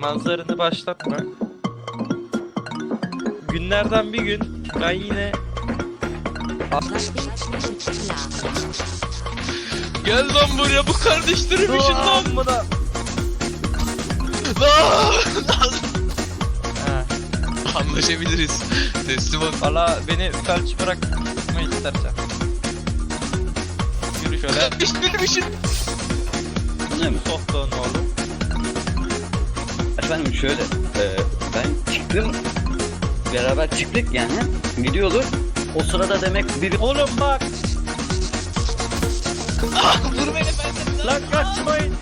manzaranı başlatma. Günlerden bir gün ben yine Gel lan buraya bu kardeşlerim için lan. Amına- Lan! Anlaşabiliriz. Teslim ol. Valla beni felç bırakma istersen. Yürü şöyle. Kardeş benim işim. Ne mi? Sohtuğun oğlum. Efendim şöyle, e, ben çıktım, beraber çıktık yani, gidiyorduk. O sırada demek biri... Oğlum bak. Ah vur beni benden. Lan kaçmayın.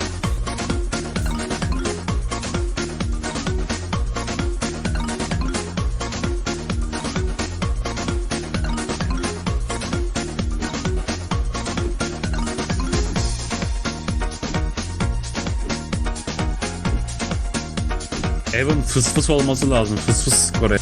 Evan fıs fıs olması lazım. Fıs fıs Kore.